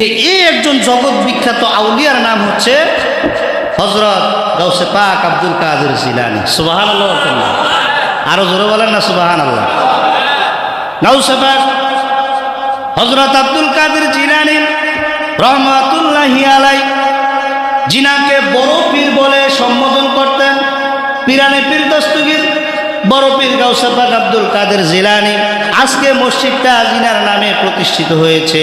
এই একজন জগৎ বিখ্যাত আউলিয়ার নাম হচ্ছে হজরত গৌসে পাক আব্দুল কাদের জিলানি। সুবাহান আল্লাহ আরও জোরে বলেন না সুবাহান আল্লাহ গৌসে পাক হজরত আব্দুল কাদের জিলানি রহমাতুল্লাহি আলাই জিনাকে বড় পীর বলে সম্বোধন করতেন। পিরানে পীর দস্তগীর বড় পীর গাউসাপাক আব্দুল কাদের জিলানি আজকে মসজিদটা জিনার নামে প্রতিষ্ঠিত হয়েছে।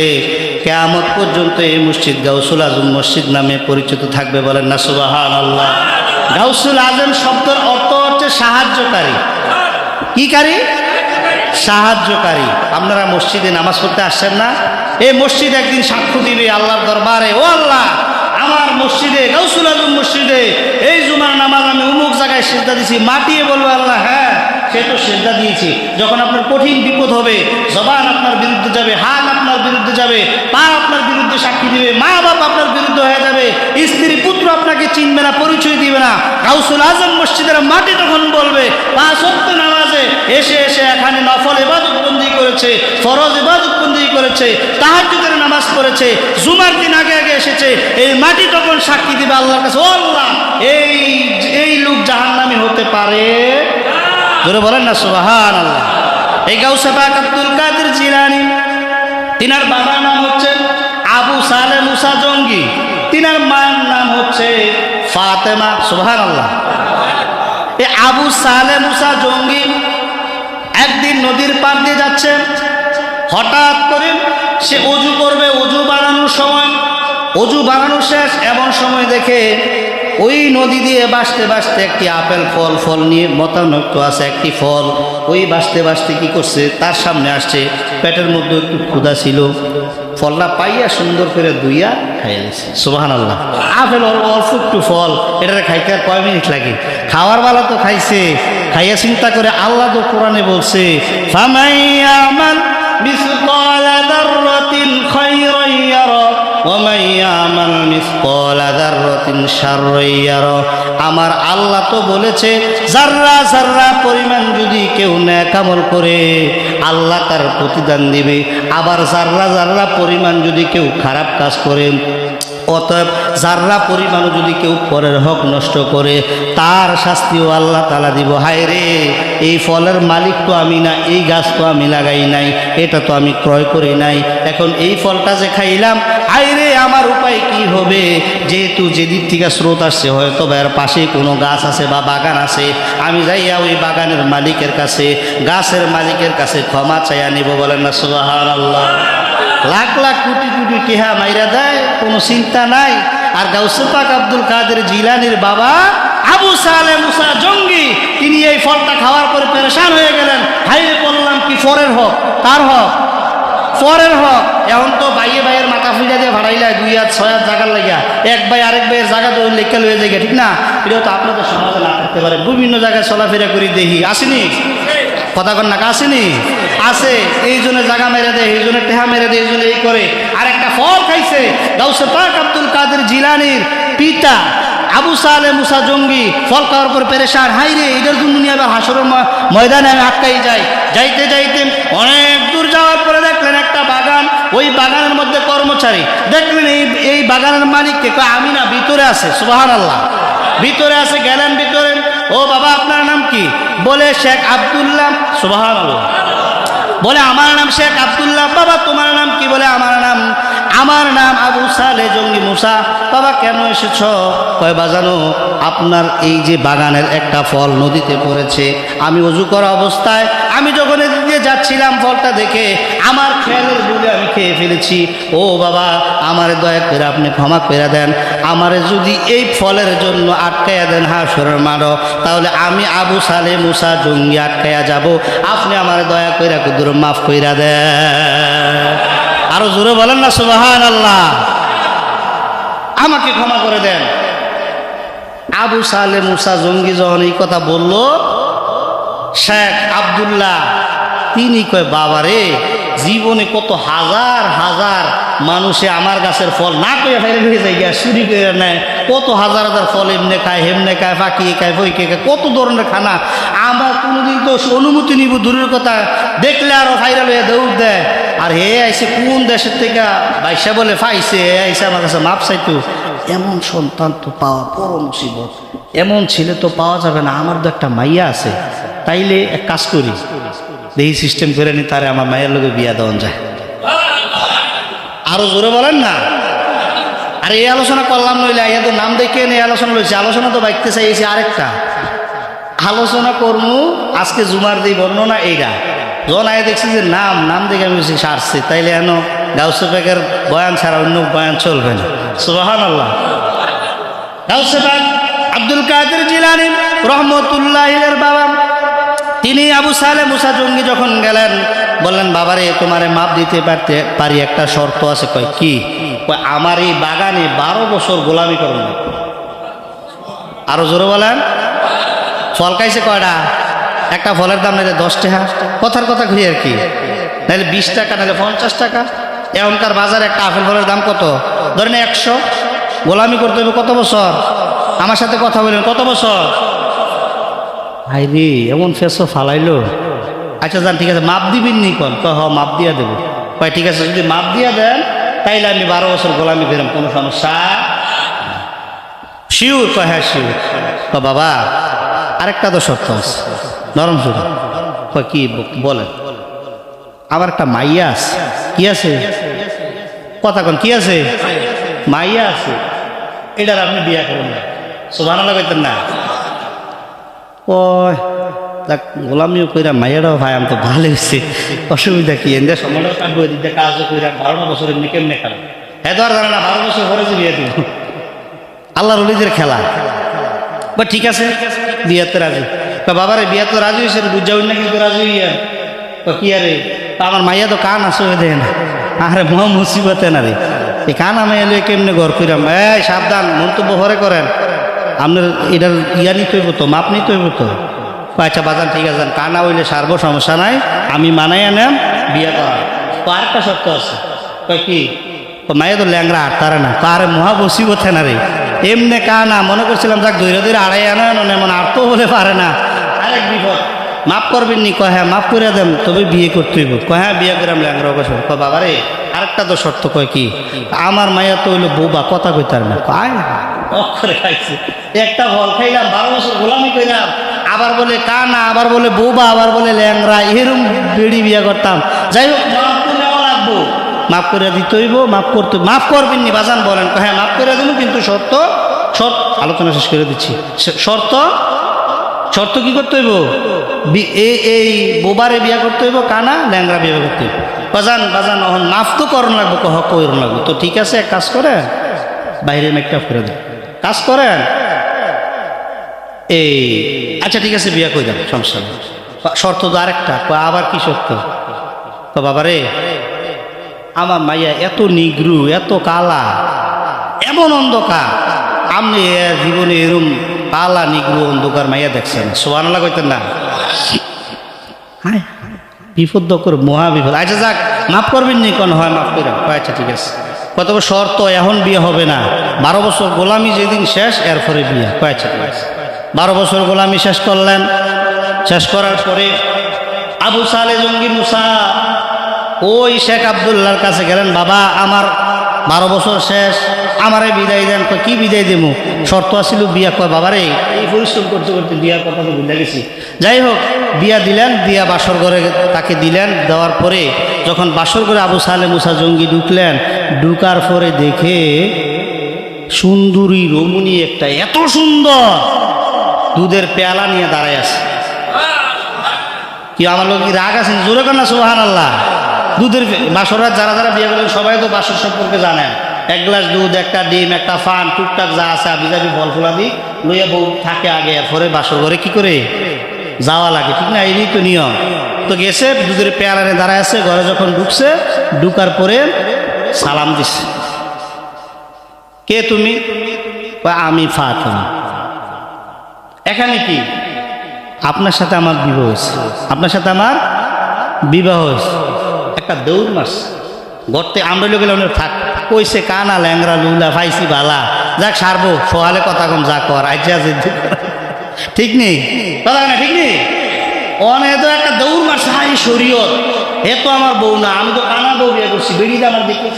কেয়ামত পর্যন্ত এই মসজিদ গাউসুল আজম মসজিদ নামে পরিচিত থাকবে বলেন না সুবাহান আল্লাহ গাউসুল আজম শব্দের অর্থ হচ্ছে সাহায্যকারী। কি কারি? সাহায্যকারী। আপনারা মসজিদে নামাজ পড়তে আসছেন না? এই মসজিদ একদিন সাক্ষ্য দিবে আল্লাহর দরবারে, ও আল্লাহ! মসজিদে গাউসুল আজম মসজিদে, এই জুমার নামাজ আমি অমুক জায়গায় শ্রদ্ধা দিছি, মাটিয়ে বলব আল্লাহ হ্যাঁ সে তো শ্রদ্ধা দিয়েছি। যখন আপনার কঠিন বিপদ হবে, জবান আপনার বিরুদ্ধে যাবে, হাত আপনার বিরুদ্ধে যাবে, পা আপনার বিরুদ্ধে সাক্ষী দিবে, মা বাপ আপনার বিরুদ্ধে হয়ে যাবে, স্ত্রী পুত্র আপনাকে চিনবে না, পরিচয় দিবে না। গাউসুল আজম মসজিদের মাটি তখন বলবে, পা সত্য নামাজে এসে এসে এখানে নফল এবাদত বন্দি করেছে, ফরজ এবাদত বন্দি করেছে তাহাজুদের নামাজ পড়েছে, জুমার দিন আগে আগে এসেছে, এই মাটি তখন সাক্ষী দিবে আল্লাহর কাছে। ও আল্লাহ, এই এই লোক জাহান্নামী হতে পারে? ধরে বলেন না সুবাহান আল্লাহ এই গাউসে পাক আব্দুল কাদের জিলানি, তিনার বাবার নাম হচ্ছে আবু সালে মুসা জঙ্গি। তিনার মায়ের নাম হচ্ছে ফাতেমা সুবহান আল্লাহ এই আবু সালে মুসা জঙ্গি একদিন নদীর পার দিয়ে যাচ্ছে। হঠাৎ করে সে অজু করবে, অজু বানানোর সময়। অজু বানানো শেষ, এমন সময় দেখে ওই নদী দিয়ে বাসতে বাসতে একটি আপেল ফল ফল নিয়ে মতানৈক্য আছে, একটি ফল। ওই বাসতে বাসতে কি করছে? তার সামনে আসছে, পেটের মধ্যে একটু ক্ষুধা ছিল। ফলটা পাইয়া সুন্দর করে দুইয়া খাইয়া দিচ্ছে সুবাহান আল্লাহ আপেল অল্প একটু ফল এটা খাইতে আর কয় মিনিট লাগে? খাওয়ার বেলা তো খাইছে। খাইয়া চিন্তা করে আল্লাহ তো কোরআনে বলছে, ফামাইয়া ومن يعمل مثقال ذرة شرا يرى আমার আল্লাহ তো বলেছে জাররা জাররা পরিমাণ যদি কেউ ন্যাক আমল করে আল্লাহ তার প্রতিদান দিবে আবার জাররা জাররা পরিমাণ যদি কেউ খারাপ কাজ করে অতএব যাররা পরিমাণও যদি কেউ পরের হক নষ্ট করে, তার শাস্তিও আল্লাহ তালা দিব। হায় রে, এই ফলের মালিক তো আমি না, এই গাছ তো আমি লাগাই নাই, এটা তো আমি ক্রয় করি নাই। এখন এই ফলটা যে খাইলাম, হায় রে, আমার উপায় কি হবে? যেহেতু যেদিক থেকে স্রোত আসছে, হয়তো বা এর পাশেই কোনো গাছ আছে বা বাগান আছে। আমি যাইয়া ওই বাগানের মালিকের কাছে, গাছের মালিকের কাছে ক্ষমা চাইয়া নিব বলেন না সুবাহান আল্লাহ লাখ লাখ কোটি কোটি টিহা মাইরা দেয়, কোনো চিন্তা নাই। আর গাউসে পাক আব্দুল কাদের জিলানির বাবা আবু সালে মুসা জঙ্গি, তিনি এই ফলটা খাওয়ার পরে পেরেশান হয়ে গেলেন। হাইরে বললাম, কি ফরের হক? তার হক? ফরের হক? এখন তো বাইয়ে বাইয়ের মাথা ফুজা দিয়ে ভাড়াইলা, দুই হাত, ছয় হাত জায়গার লাগিয়া। এক ভাই আরেক ভাইয়ের জায়গা তো লেখা লয়ে যায় ঠিক না? এটাও তো আপনাদের সমাজে না থাকতে পারে। বিভিন্ন জায়গায় চলাফেরা করি দেখি। আসেনি? কথা কন না আসেনি? আছে, এই জন্য জায়গা মেরে দেয়, এই জন্য টেহা মেরে দেয়, এই জন্য এই করে। আর একটা ফল খাইছে, গাউসে পাক আব্দুল কাদের জিলানির পিতা আবু সালে মুসা জঙ্গি। ফল খাওয়ার পর পেরেশান হাই রে এটার জন্য হাসরের ময়দানে আমি আটকাই যাই। যাইতে যাইতে অনেক দূর যাওয়ার পরে দেখলেন একটা বাগান, ওই বাগানের মধ্যে কর্মচারী। দেখলেন এই এই বাগানের মালিককে আমি না, ভিতরে আছে। সুবাহান আল্লাহ ভিতরে আছে, গেলেন ভিতরে। ও বাবা, আপনার নাম কি? বলে শেখ আবদুল্লাহ। সুবাহান আল্লাহ বলে, আমার নাম শেখ আবদুল্লাহ, বাবা তোমার নাম কি? বলে, আমার নাম আমার নাম আবু সালে জঙ্গি মুসা। বাবা, কেন এসেছ? কয় বাজানো আপনার এই যে বাগানের একটা ফল নদীতে পড়েছে, আমি অজু করা অবস্থায় আমি যখন এদিক দিয়ে যাচ্ছিলাম ফলটা দেখে, আমার খেয়ালের বলে আমি খেয়ে ফেলেছি। ও বাবা, আমার দয়া করে আপনি ক্ষমা করে দেন। আমারে যদি এই ফলের জন্য আটকাইয়া দেন হাসরের মারো তাহলে আমি আবু সালে মুসা জঙ্গি আটকাইয়া যাব। আপনি আমার দয়া কইরা কুদুর মাফ কইরা দেন। আরও জোরে বলেন না সুবাহান আল্লাহ আমাকে ক্ষমা করে দেন। আবু সালে মুসা জঙ্গি যখন এই কথা বলল শেখ আবদুল্লাহ। তিনি কয় বাবারে জীবনে কত হাজার হাজার মানুষে আমার গাছের ফল না করে ফেলে হয়ে যায় গিয়া চুরি করে নেয়। কত হাজার হাজার ফল এমনে খায়, হেমনে খায়, ফাঁকিয়ে খায়, ফইকে খায়, কত ধরনের খানা। আমরা কোনোদিন তো অনুমতি নিব, দূরের কথা। দেখলে আরও ভাইরাল হয়ে দৌড় দেয়। আর হে আইসে কোন দেশের থেকে? বাইসা বলে, ফাইছে হে আইসে আমার কাছে মাপ চাইতো। এমন সন্তান তো পাওয়া বড় মুসিবত। এমন ছেলে তো পাওয়া যাবে না। আমার তো একটা মাইয়া আছে। তাইলে এক কাজ করি। দেখি সিস্টেম করে নি, তারে আমার মায়ের লোকে বিয়া দেওয়া যায়। আরও জোরে বলেন না? আর এই আলোচনা করলাম নইলে, আইয়া তো নাম দেখে এই আলোচনা লইছে। আলোচনা তো বাইকতে চাইছি আরেকটা। আলোচনা করমু, আজকে জুমার দিই বর্ণনা এইটা যখন আগে দেখছি যে নাম নাম দেখে আমি বেশি সারছি। তাইলে এন প্যাকের বয়ান ছাড়া অন্য বয়ান চলবে না। সুবাহান আল্লাহ প্যাক আব্দুল কাদের জিলানি রহমতুল্লাহের বাবা। তিনি আবু সালে মুসা জঙ্গি যখন গেলেন, বললেন, বাবারে, তোমারে মাপ দিতে পারতে পারি, একটা শর্ত আছে। কয়, কি? আমার এই বাগানে বারো বছর গোলামি করুন আরও জোরে বলেন। ফল খাইছে কয়টা? একটা ফলের দাম নাইলে দশ টাকা। কথার কথা ঘুরি আর কি। নাহলে বিশ টাকা নাহলে পঞ্চাশ টাকা। এখনকার বাজারে একটা আপেল ফলের দাম কত? ধরেন একশো। গোলামি করতে হবে কত বছর? আমার সাথে কথা বলেন, কত বছর? হাই রে এমন ফেসও ফালাইলো। আচ্ছা যান ঠিক আছে, মাপ দিবেন নি কন? ক, হ, মাপ দিয়া দেবো। কয়, ঠিক আছে, যদি মাপ দিয়া দেন, তাইলে আমি বারো বছর গোলামি ফেরাম কোনো সমস্যা? শিউর কয় হ্যাঁ শিউর ক, বাবা, আরেকটা তো সত্য আছে, নরম সুর। কয় কি, বলেন। আমার একটা মাইয়া আছে, কি আছে? কথা কন, কি আছে? মাইয়া আছে। এটার আপনি বিয়া করুন সোভান কইতেন না। ওই দেখ গোলামিও কইরা মাইয়ারাও ভাই আমি তো ভালো হয়েছে অসুবিধা কি? এদের সময়টা কাটবো এদিকে কাজও কইরা বারো বছর এমনি কেমনে খেলা হ্যাঁ তো আর জানে না বারো বছর পরে যে বিয়ে দিব। আল্লাহ রলিদের খেলা। বা ঠিক আছে, বিয়াতে রাজি। তা বাবারে বিয়া তো রাজি হয়েছে বুঝা না কিন্তু রাজি হইয়া। তো কি আরে? আমার মাইয়া তো কান আসো দেয় না। আরে মহা মুসিবতে না রে। এই কান আমি এলে কেমনে ঘর কইরাম? এই সাবধান, মন্তব্য ভরে করেন। আপনার এটার ইয়া নিতে হইব তো, মাপ নিতে হইব তো? আচ্ছা বাজান, ঠিক আছে কানা হইলে সারবো, সমস্যা নাই। আমি মানাই আনাম, বিয়া করা তো আরেকটা শর্ত আছে। কি? তো মায়ে তো ল্যাংরা আটতারে না। কারে মহা বসিবতে না রে। এমনে কানা, মনে করছিলাম যাক ধৈর্য ধৈর্য আড়াই আনা এমন আটতেও বলে পারে না। আরেক বিপদ। মাফ করবেন নি? কয় হ্যাঁ মাফ করে দেন তবে বিয়ে করতে হইব। কয় হ্যাঁ বিয়ে করে আমি ল্যাংরা অবসর কয়, বাবারে, আরেকটা তো শর্ত কয় কি? আমার মাইয়া তো হইল বৌবা, কথা কইতার না। কয় অক্ষরে খাইছে। একটা ফল খাইলাম, বারো বছর গোলামি কইলাম আবার বলে কানা, আবার বলে বৌবা, আবার বলে ল্যাংরা এরম বেড়ি বিয়ে করতাম। যাই হোক, মাফ করে লাগবো। মাফ করে দিতে হইব মাফ করতে, মাফ করবেন নি বাজান বলেন। হ্যাঁ মাফ করে দেবো কিন্তু শর্ত শর্ত, আলোচনা শেষ করে দিচ্ছি। শর্ত শর্ত কি করতে হইব? এই বোবারে বিয়া করতে হইব, কানা ল্যাংরা বিয়ে করতে হইব। বাজান বাজান মাফ তো করন লাগবো, কহ কইরন লাগবো। তো ঠিক আছে, এক কাজ করে, বাইরে মেকআপ করে দেন কাজ করেন? এই আচ্ছা ঠিক আছে বিয়া করে দেন নেই। শর্ত তো আরেকটা আবার কি শর্ত? তো বাবারে আমার মাইয়া এত নিগ্রু এত কালা এমন অন্ধকার। আপনি জীবনে এরম কালা নিগ্রু অন্ধকার মাইয়া দেখছেন সোহান কইতেন না। হায়, বিপদ করে মহা বিপদ আচ্ছা যাক মাফ করবেন নি কোন হয় মাফ করে আচ্ছা ঠিক আছে। কত শর্ত, এখন বিয়ে হবে না। বারো বছর গোলামি যেদিন শেষ, এরপরে বিয়ে। কয় ঠিক আছে বারো বছর গোলামি শেষ করলেন। শেষ করার পরে আবু সালে জঙ্গি মুসা, ওই শেখ আবদুল্লাহর কাছে গেলেন, বাবা, আমার বারো বছর শেষ, আমারে বিদায় দেন। কি বিদায় দেবো? শর্ত আসিল বিয়া। কয়, বাবারে, এই পরিশ্রম করতে করতে বিয়ার কথা তো ভুলে গেছি। যাই হোক, বিয়া দিলেন বিয়া বাসর ঘরে তাকে দিলেন, দেওয়ার পরে যখন বাসর ঘরে আবু সালে মুসা জঙ্গি ঢুকলেন, ঢুকার পরে দেখে সুন্দরী রমণী একটা এত সুন্দর দুধের পেয়ালা নিয়ে দাঁড়ায় আছে। কি আমার লোক রাগ আছেন? জোরে কর না সুবাহান আল্লাহ দুধের বাসরা যারা যারা বিয়ে করলেন, সবাই তো বাসর সম্পর্কে জানেন। এক গ্লাস দুধ, একটা ডিম, একটা ফান, টুকটাক যা আছে আবি যাবি ফল ফুলাদি লইয়া বউ থাকে আগে, এরপরে বাসর ঘরে কি করে? যাওয়া লাগে, ঠিক না? এই তো নিয়ম। তো গেছে, দুধের পেয়ালারে দাঁড়ায় আছে, ঘরে যখন ঢুকছে, ঢুকার পরে সালাম দিছে। কে তুমি? বা আমি ফাতেমা। এখানে কি? আপনার সাথে আমার বিবাহ হয়েছে। আপনার সাথে আমার বিবাহ হয়েছে। একটা দৌড় মাস গর্তে আমরা লোক গেলে থাক। কইছে, কানা ল্যাংরা লুলা, ফাইসি বালা। যাক, সারবো। সোহালে কথা কম, যা কর আইজা যে ঠিক নেই? কথা না, ঠিক নেই? অনে তো একটা দৌড় মারছে হাই শরীয়ত। এ তো আমার বউ না, আমি তো কানা বউ বিয়ে করছি, বেরিয়ে আমার দেখে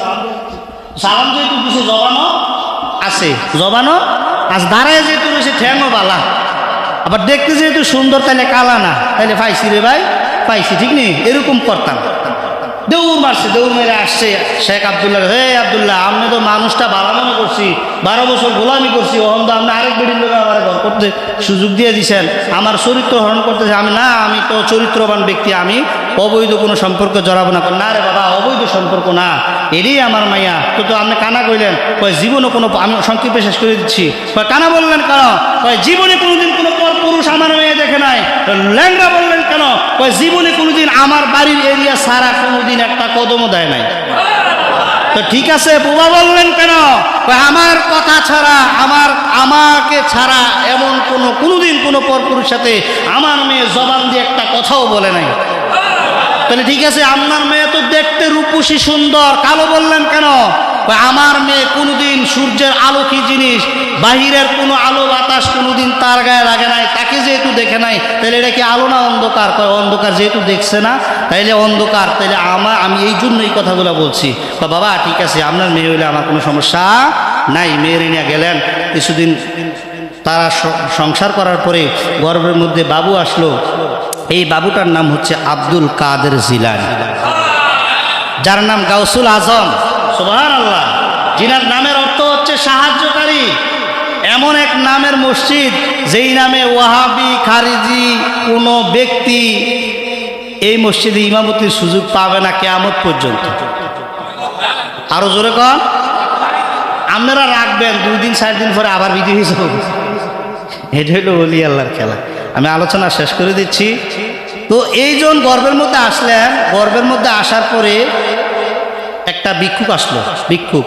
সালাম যেহেতু দিছে জবানো আছে জবানো আজ দাঁড়ায় যেহেতু রয়েছে ঠ্যাংও বালা। আবার দেখতে যেহেতু সুন্দর তাহলে কালা না। তাহলে পাইছি রে ভাই, পাইছি, ঠিক নেই? এরকম করতাম। দৌড় মারছে, দৌড় মেরে আসছে শেখ আবদুল্লাহ। হে আবদুল্লাহ আমি তো মানুষটা ভালো মনে করছি, বারো বছর গোলামি করছি ওহন তো আপনি আরেক বেডির লোক আমার ঘর করতে সুযোগ দিয়ে দিছেন, আমার চরিত্র হরণ করতেছে। আমি, না, আমি তো চরিত্রবান ব্যক্তি, আমি অবৈধ কোনো সম্পর্ক জড়াবো না। না রে বাবা, অবৈধ সম্পর্ক না, এরই আমার মাইয়া। তো তো আপনি কানা কইলেন, কয়, জীবনে কোনো, আমি সংক্ষেপে শেষ করে দিচ্ছি। কয়, কানা বললেন কেন? কয়, জীবনে কোনোদিন পুরুষ আমার মেয়ে দেখে নাই। ল্যাংরা বললেন কেন? কয়, জীবনে কোনোদিন আমার বাড়ির এরিয়া সারা কোনোদিন একটা কদমও দেয় নাই। তো ঠিক আছে, বুবা বললেন কেন? আমার কথা ছাড়া, আমার, আমাকে ছাড়া এমন কোনো, কোনোদিন কোনো পরপুরুষ সাথে আমার মেয়ে জবান দিয়ে একটা কথাও বলে নাই। তাহলে ঠিক আছে, আপনার মেয়ে তো দেখতে রূপসী সুন্দর, কালো বললেন কেন? আমার মেয়ে কোনোদিন সূর্যের আলো কি জিনিস? বাহিরের কোনো আলো বাতাস কোনোদিন তার গায়ে লাগে নাই তাকে যেহেতু দেখে নাই তাহলে এটা কি আলো না অন্ধকার? কয় অন্ধকার যেহেতু দেখছে না তাইলে অন্ধকার তাইলে আমার আমি এই জন্য এই কথাগুলো বলছি। কয়, বাবা ঠিক আছে আপনার মেয়ে হইলে আমার কোনো সমস্যা নাই। মেয়ের নিয়ে গেলেন কিছুদিন তারা সংসার করার পরে গর্ভের মধ্যে বাবু আসলো। এই বাবুটার নাম হচ্ছে আব্দুল কাদের জিলানি। যার নাম গাউসুল আজম। সুবাহ আল্লাহ যিনার নামের অর্থ হচ্ছে সাহায্যকারী। এমন এক নামের মসজিদ, যেই নামে ওয়াহাবি, খারিজি কোনো ব্যক্তি এই মসজিদে ইমামতির সুযোগ পাবে না কেয়ামত পর্যন্ত। আরও জোরে কন। আপনারা রাখবেন, দুই দিন, চার দিন পরে আবার বিধি হয়েছে এটা হইল বলি আল্লাহর খেলা। আমি আলোচনা শেষ করে দিচ্ছি। তো এইজন গর্বের মধ্যে আসলেন। গর্বের মধ্যে আসার পরে একটা ভিক্ষুক আসলো, ভিক্ষুক।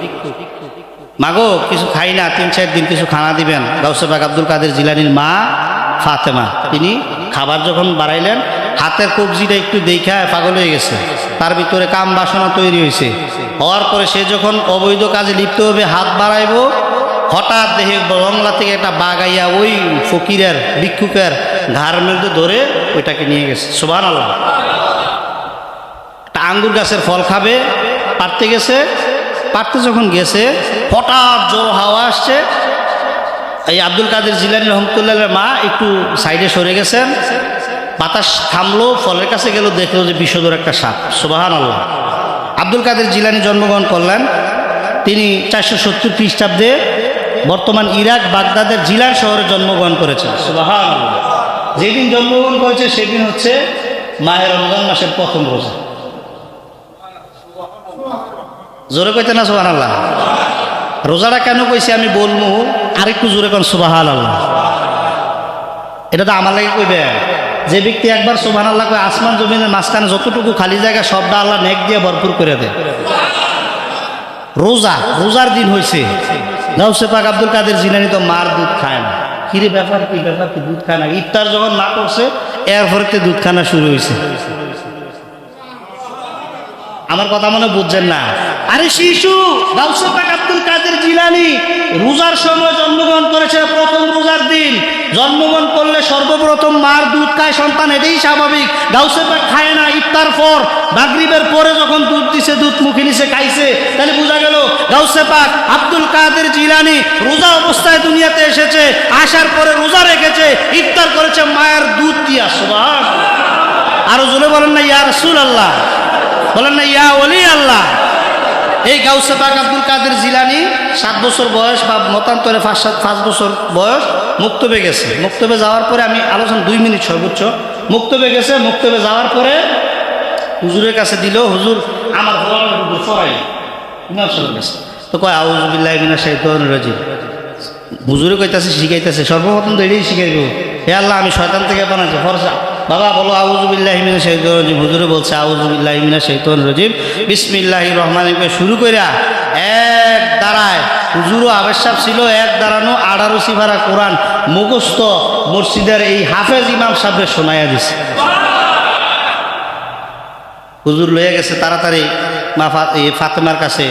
মাগো, কিছু খাই না, তিন, চার দিন কিছু খানা দিবেন। গাউসেবাগ আব্দুল কাদের জিলানির মা ফাতেমা, তিনি খাবার যখন বাড়াইলেন, হাতের কবজিটা একটু দেখায় পাগল হয়ে গেছে। তার ভিতরে কাম বাসনা তৈরি হয়েছে হওয়ার পরে সে যখন অবৈধ কাজে লিপ্ত হবে, হাত বাড়াইবো, হঠাৎ দেখে বাংলা থেকে একটা বাগাইয়া ওই ফকিরের, ভিক্ষুকের ঘাড় মধ্যে ধরে ওইটাকে নিয়ে গেছে। সুবান আল্লাহ একটা আঙ্গুর গাছের ফল খাবে পারতে গেছে, পারতে যখন গেছে, হঠাৎ জোর হাওয়া আসছে। এই আব্দুল কাদের জিলানি রহমতুল্লাহ মা একটু সাইডে সরে গেছেন। বাতাস থামলো, ফলের কাছে গেল, দেখল যে বিষধর একটা সাপ। সুবাহান আল্লাহ আব্দুল কাদের জিলানি জন্মগ্রহণ করলেন। তিনি চারশো সত্তর খ্রিস্টাব্দে বর্তমান ইরাক, বাগদাদের জিলান শহরে জন্মগ্রহণ করেছেন। সুবাহান যেদিন জন্মগ্রহণ করেছে, সেদিন হচ্ছে মায়ের রমজান মাসের প্রথম রোজা। জোরে কইতে না সুবাহ আল্লাহ রোজাটা কেন কইছি আমি বলব আরেকটু জোরে কোন সুবাহ আল্লাহ এটা তো আমার লাগে কইবে। যে ব্যক্তি একবার সুবাহ আল্লাহ কয় আসমান জমিনের মাঝখানে যতটুকু খালি জায়গা, সবটা আল্লাহ নেক দিয়ে ভরপুর করে দেয়। রোজা, রোজার দিন হয়েছে গাউসে পাক আব্দুল কাদের জিলানি তো মার দুধ খায় না। কিরে ব্যাপার, কি ব্যাপার, কি দুধ খায় না? ইফতার যখন না করছে এরপরে দুধ খানা শুরু হয়েছে আমার কথা মনে বুঝছেন না। আরে শিশু আব্দুল কাদের জিলানি, রোজার সময় জন্মগ্রহণ করেছে প্রথম রোজার দিন। জন্মগ্রহণ করলে সর্বপ্রথম মার দুধ খায় সন্তান, এটাই স্বাভাবিক। গাউসে পাক খায় না, ইফতার পর। মাগরিবের পরে যখন দুধ দিছে দুধ মুখে নিছে, খাইছে, তাহলে বোঝা গেল গাউসে পাক আব্দুল কাদের জিলানি রোজা অবস্থায় দুনিয়াতে এসেছে, আসার পরে রোজা রেখেছে, ইফতার করেছে, মায়ের দুধ দিয়া সুবহান আরও জোরে বলেন না ইয়ার রাসূল আল্লাহ বলেন না, ইয়া ওলি আল্লাহ। এই গাউসে পাক আব্দুল কাদের জিলানি সাত বছর বয়স বা মতান্তরে পাঁচ সাত পাঁচ বছর বয়স মুক্তবে গেছে। মুক্তবে যাওয়ার পরে আমি আলোচনা দুই মিনিট সর্বোচ্চ মুক্তবে গেছে, মুক্তবে যাওয়ার পরে হুজুরের কাছে দিল হুজুর, আমার তো কয় আউজুবিল্লাহ মিনা শাইতান রাজিম। হুজুরে কইতাছে, শিখাইতেছে, সর্বপ্রথম তো এটাই শিখাইব। হে আল্লাহ, আমি শয়তান থেকে বানাচ্ছি ফরসা বাবা, বলো আউজুবিল্লাহ মিনা শৈতন রজিম। হুজুরে বলছে আউজুবিল্লাহ মিনা শৈতন রজিম। বিসমিল্লাহ রহমান শুরু কইরা, এক দাঁড়ায় হুজুরও আবেশাব ছিল, এক দাঁড়ানো আড়ারো সিভারা কোরআন মুখস্থ মসজিদের এই হাফেজ ইমাম সাহেবের শোনাইয়া দিছে। হুজুর লয়ে গেছে তাড়াতাড়ি মা ফাতেমার কাছে।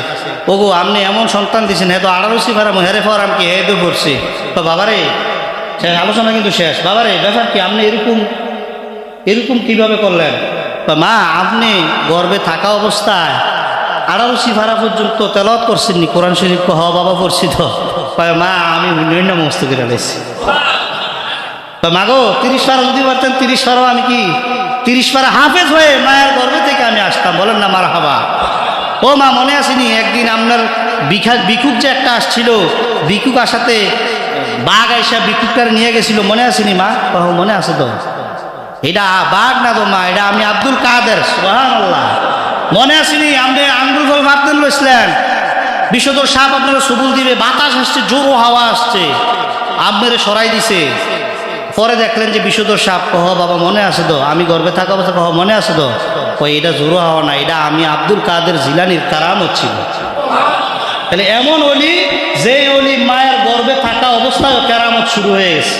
ওগো, আপনি এমন সন্তান দিছেন হ্যাঁ তো আড়ারসি ভাড়া হেরে ফর আমি কি হেদে পড়ছি? তো বাবারে আলোচনা কিন্তু শেষ। বাবারে, ব্যাপার কি, আপনি এরকম এরকম কীভাবে করলেন? মা, আপনি গর্বে থাকা অবস্থায় আঠারো সিফারা পর্যন্ত তেলত করছেন নি কোরআন শরীফ হ বাবা পড়ছি তো মা, আমি নৈন্য মস্ত করে মাগো তিরিশ পারা যদি পারতেন, তিরিশ পারও আমি কি, তিরিশ পারা হাফেজ হয়ে মায়ের গর্ভে থেকে আমি আসতাম? বলেন না মার হাবা ও মা, মনে আসেনি, একদিন আপনার বিখা বিকুক যে একটা আসছিল বিকুক আসাতে বাঘ আইসা বিকুকটার নিয়ে গেছিল, মনে আসেনি মা? মনে আছে তো। এটা বাঘ না তো মা এটা আমি আব্দুল কাদের। সুবহানাল্লাহ। মনে আসেনি আপনি আঙ্গুল ফল ভাবতেন লইছিলেন বিষধর সাপ আপনারা সবুল দিবে, বাতাস আসছে, জোরো হাওয়া আসছে। আপনারে সরাই দিছে। পরে দেখলেন যে বিষধর সাপ কহ বাবা, মনে আছে তো? আমি গর্বে থাকা অবস্থা কহ মনে আছে তো? কই, এটা জোরো হাওয়া না, এটা আমি আব্দুল কাদের জিলানির কারাম হচ্ছিল তাহলে এমন অলি যে অলি মায়ের গর্বে থাকা অবস্থায় কেরামত শুরু হয়ে গেছে।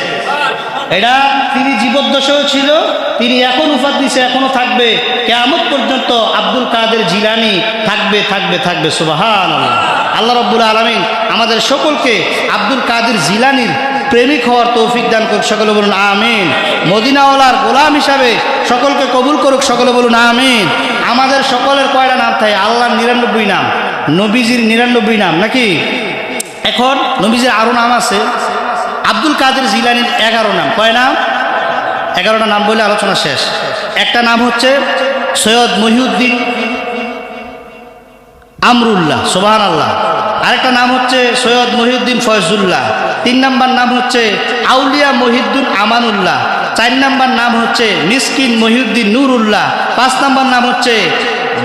এটা তিনি জীবদ্দশাও ছিল, তিনি এখন উপাদ দিছে এখনও থাকবে। কেয়ামত পর্যন্ত আব্দুল কাদের জিলানি থাকবে থাকবে থাকবে সুবাহান আল্লাহ রব্বুল আলমিন আমাদের সকলকে আব্দুল কাদের জিলানির প্রেমিক হওয়ার তৌফিক দান করুক, সকলে বলুন আমিন। মদিনাওয়ালার গোলাম হিসাবে সকলকে কবুল করুক, সকলে বলুন আমিন। আমাদের সকলের কয়টা নাম থাকে? আল্লাহর নিরানব্বই নাম, নবীজির নিরানব্বই নাম, নাকি? এখন নবীজির আরও নাম আছে। আব্দুল কাদের জিলানির এগারো নাম। কয় নাম? এগারোটা নাম বলে আলোচনা শেষ। একটা নাম হচ্ছে সৈয়দ মহিউদ্দিন আমরুল্লাহ সোবাহান আল্লাহ আরেকটা নাম হচ্ছে সৈয়দ মহিউদ্দিন ফয়জুল্লাহ। তিন নাম্বার নাম হচ্ছে আউলিয়া মহিউদ্দিন আমানুল্লাহ। চার নাম্বার নাম হচ্ছে মিসকিন মহিউদ্দিন নুরুল্লাহ। পাঁচ নাম্বার নাম হচ্ছে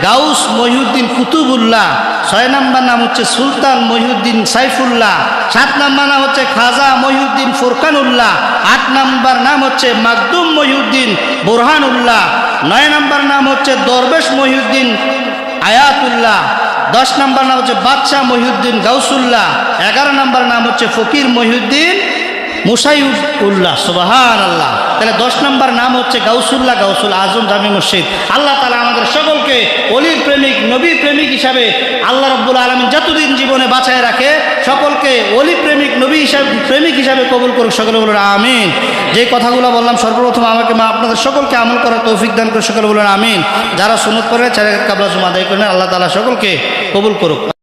গাউস মহিউদ্দিন কুতুবুল্লাহ, ছয় নাম্বার নাম হচ্ছে সুলতান মহিউদ্দিন সাইফুল্লাহ, সাত নাম্বার নাম হচ্ছে খাজা মহিউদ্দিন ফুরকানুল্লাহ, আট নাম্বার নাম হচ্ছে মাকদুম মহিউদ্দিন বোরহানুল্লাহ, নয় নাম্বার নাম হচ্ছে দরবেশ মহিউদ্দিন আয়াতুল্লাহ, দশ নম্বর নাম হচ্ছে বাদশাহ মহিউদ্দিন গাউসুল্লাহ, এগারো নম্বর নাম হচ্ছে ফকির মহিউদ্দিন মুসাইব উল্লাহ সুবাহান আল্লাহ তাহলে দশ নম্বর নাম হচ্ছে গাউসুল্লাহ, গাউসুল আজম, জামি মসজিদ। আল্লাহ তালা আমাদের সকলকে অলির প্রেমিক নবী প্রেমিক হিসাবে আল্লাহ রব্বুল আলমিন যতদিন জীবনে বাঁচায় রাখে, সকলকে অলি প্রেমিক, নবী হিসাবে, প্রেমিক হিসাবে কবুল করুক সকলে বলুন আমিন। যে কথাগুলো বললাম, সর্বপ্রথম আমাকে মা, আপনাদের সকলকে আমল করার তৌফিক দান করে সকলে বলুন আমিন। যারা সুনত করে চারে কাবলা জমা আদায় করেন, আল্লাহ তালা সকলকে কবুল করুক।